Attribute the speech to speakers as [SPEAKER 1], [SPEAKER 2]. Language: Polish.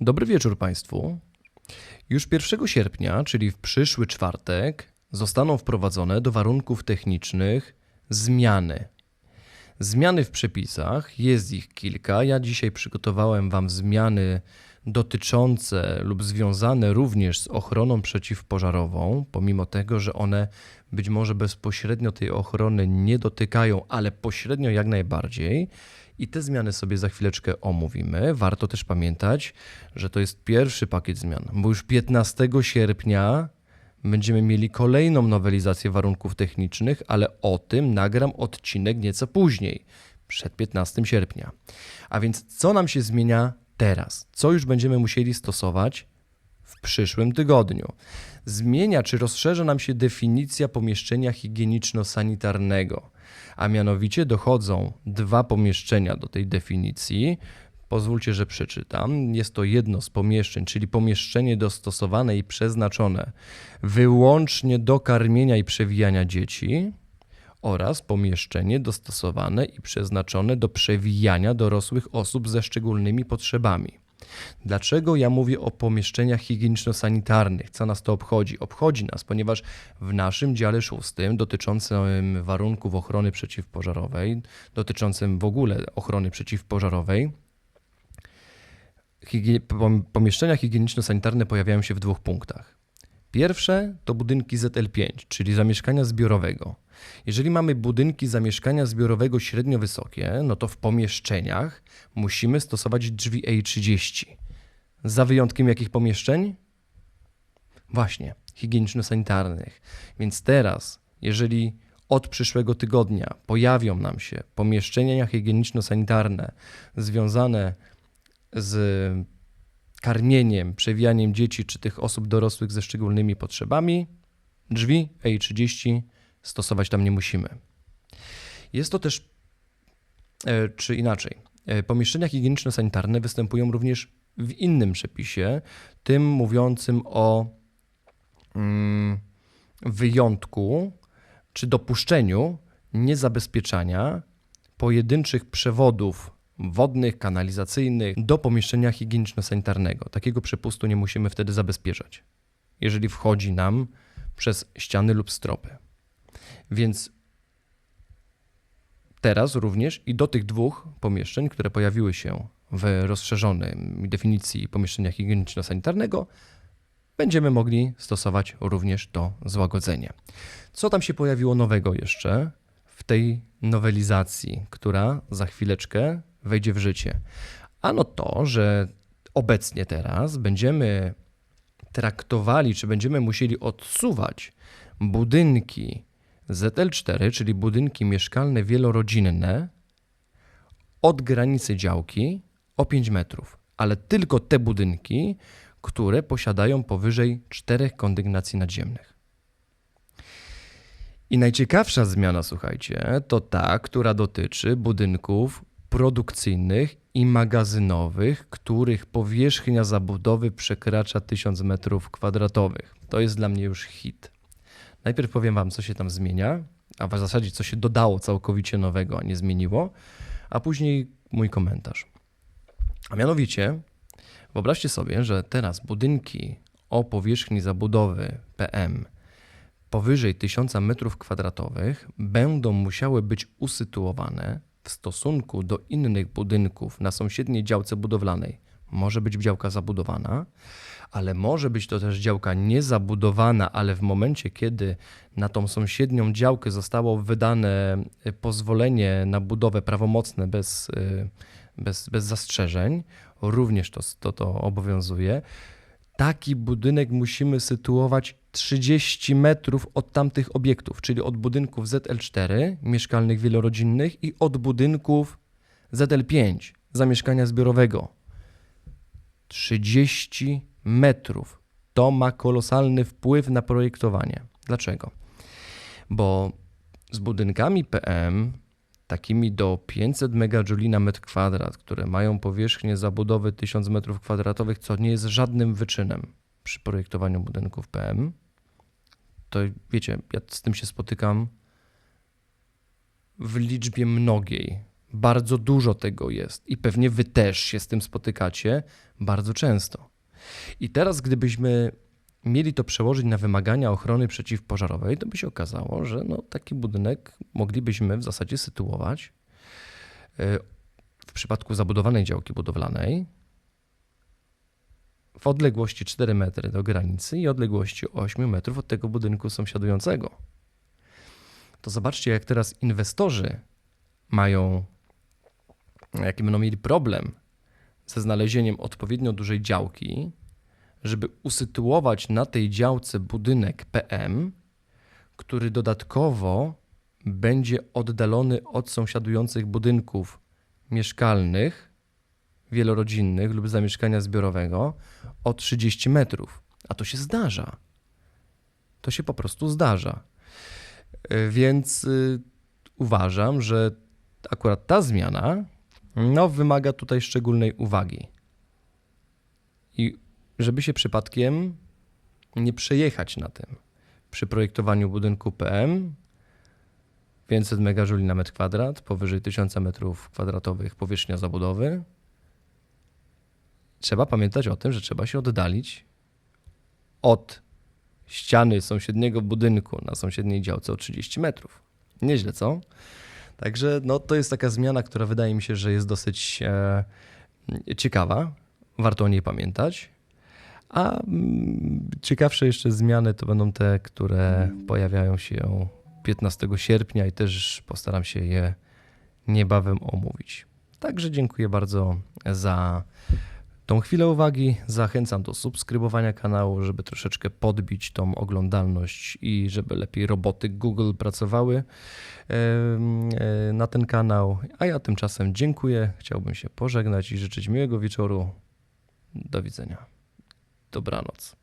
[SPEAKER 1] Dobry wieczór Państwu. Już 1 sierpnia, czyli w przyszły czwartek, zostaną wprowadzone do warunków technicznych zmiany. Zmiany w przepisach, jest ich kilka. Ja dzisiaj przygotowałem Wam zmiany dotyczące lub związane również z ochroną przeciwpożarową, pomimo tego, że one być może bezpośrednio tej ochrony nie dotykają, ale pośrednio jak najbardziej. I te zmiany sobie za chwileczkę omówimy. Warto też pamiętać, że to jest pierwszy pakiet zmian, bo już 15 sierpnia będziemy mieli kolejną nowelizację warunków technicznych, ale o tym nagram odcinek nieco później, przed 15 sierpnia. A więc co nam się zmienia teraz? Co już będziemy musieli stosować w przyszłym tygodniu? Zmienia czy rozszerza nam się definicja pomieszczenia higieniczno-sanitarnego, a mianowicie dochodzą dwa pomieszczenia do tej definicji. Pozwólcie, że przeczytam. Jest to jedno z pomieszczeń, czyli pomieszczenie dostosowane i przeznaczone wyłącznie do karmienia i przewijania dzieci oraz pomieszczenie dostosowane i przeznaczone do przewijania dorosłych osób ze szczególnymi potrzebami. Dlaczego ja mówię o pomieszczeniach higieniczno-sanitarnych? Co nas to obchodzi? Obchodzi nas, ponieważ w naszym dziale szóstym dotyczącym warunków ochrony przeciwpożarowej, dotyczącym w ogóle ochrony przeciwpożarowej, pomieszczenia higieniczno-sanitarne pojawiają się w dwóch punktach. Pierwsze to budynki ZL5, czyli zamieszkania zbiorowego. Jeżeli mamy budynki zamieszkania zbiorowego średnio wysokie, no to w pomieszczeniach musimy stosować drzwi EI30. Za wyjątkiem jakich pomieszczeń? Właśnie, higieniczno-sanitarnych. Więc teraz, jeżeli od przyszłego tygodnia pojawią nam się pomieszczenia higieniczno-sanitarne związane z karmieniem, przewijaniem dzieci czy tych osób dorosłych ze szczególnymi potrzebami, drzwi EI30 stosować tam nie musimy. Jest to też, e, czy inaczej, e, pomieszczenia higieniczno-sanitarne występują również w innym przepisie, tym mówiącym o mm, wyjątku czy dopuszczeniu niezabezpieczania pojedynczych przewodów wodnych, kanalizacyjnych do pomieszczenia higieniczno-sanitarnego. Takiego przepustu nie musimy wtedy zabezpieczać, jeżeli wchodzi nam przez ściany lub stropy. Więc teraz również i do tych dwóch pomieszczeń, które pojawiły się w rozszerzonej definicji pomieszczenia higieniczno-sanitarnego, będziemy mogli stosować również to złagodzenie. Co tam się pojawiło nowego jeszcze w tej nowelizacji, która za chwileczkę wejdzie w życie? Ano to, że obecnie teraz będziemy traktowali, czy będziemy musieli odsuwać budynki ZL4, czyli budynki mieszkalne wielorodzinne, od granicy działki o 5 metrów, ale tylko te budynki, które posiadają powyżej 4 kondygnacji nadziemnych. I najciekawsza zmiana, słuchajcie, to ta, która dotyczy budynków produkcyjnych i magazynowych, których powierzchnia zabudowy przekracza 1000 m2. To jest dla mnie już hit. Najpierw powiem Wam, co się tam zmienia, a w zasadzie co się dodało całkowicie nowego, a nie zmieniło, a później mój komentarz. A mianowicie, wyobraźcie sobie, że teraz budynki o powierzchni zabudowy PM powyżej 1000 m2 będą musiały być usytuowane w stosunku do innych budynków na sąsiedniej działce budowlanej. Może być działka zabudowana, ale może być to też działka niezabudowana, ale w momencie, kiedy na tą sąsiednią działkę zostało wydane y, pozwolenie na budowę prawomocne bez, y, bez, bez zastrzeżeń, również to, to, to obowiązuje. Taki budynek musimy sytuować 30 metrów od tamtych obiektów, czyli od budynków ZL4 mieszkalnych wielorodzinnych i od budynków ZL5 zamieszkania zbiorowego. 30 metrów. To ma kolosalny wpływ na projektowanie. Dlaczego? Bo z budynkami PM, takimi do 500 MJ na metr kwadrat, które mają powierzchnię zabudowy 1000 m2, co nie jest żadnym wyczynem przy projektowaniu budynków PM, to wiecie, ja z tym się spotykam w liczbie mnogiej Bardzo dużo tego jest i pewnie wy też się z tym spotykacie bardzo często. I teraz, gdybyśmy mieli to przełożyć na wymagania ochrony przeciwpożarowej, to by się okazało, że no, taki budynek moglibyśmy w zasadzie sytuować y, w przypadku zabudowanej działki budowlanej w odległości 4 metry do granicy i odległości 8 metrów od tego budynku sąsiadującego. To zobaczcie, jak teraz inwestorzy mają, jaki będą mieli problem ze znalezieniem odpowiednio dużej działki, żeby usytuować na tej działce budynek PM, który dodatkowo będzie oddalony od sąsiadujących budynków mieszkalnych, wielorodzinnych lub zamieszkania zbiorowego o 30 metrów. A to się zdarza. To się po prostu zdarza. Y, Więc y, uważam, że akurat ta zmiana no, wymaga tutaj szczególnej uwagi. I żeby się przypadkiem nie przejechać na tym. Przy projektowaniu budynku PM 500 MJ na metr kwadrat, powyżej 1000 m2 powierzchnia zabudowy. Trzeba pamiętać o tym, że trzeba się oddalić od ściany sąsiedniego budynku na sąsiedniej działce o 30 metrów. Nieźle, co? Także no, to jest taka zmiana, która wydaje mi się, że jest dosyć e, ciekawa. Warto o niej pamiętać. A mm, ciekawsze jeszcze zmiany to będą te, które pojawiają się 15 sierpnia i też postaram się je niebawem omówić. Także dziękuję bardzo za tą chwilę uwagi. Zachęcam do subskrybowania kanału, żeby troszeczkę podbić tą oglądalność i żeby lepiej roboty Google pracowały e, na ten kanał. A ja tymczasem dziękuję. Chciałbym się pożegnać i życzyć miłego wieczoru. Do widzenia. Dobranoc.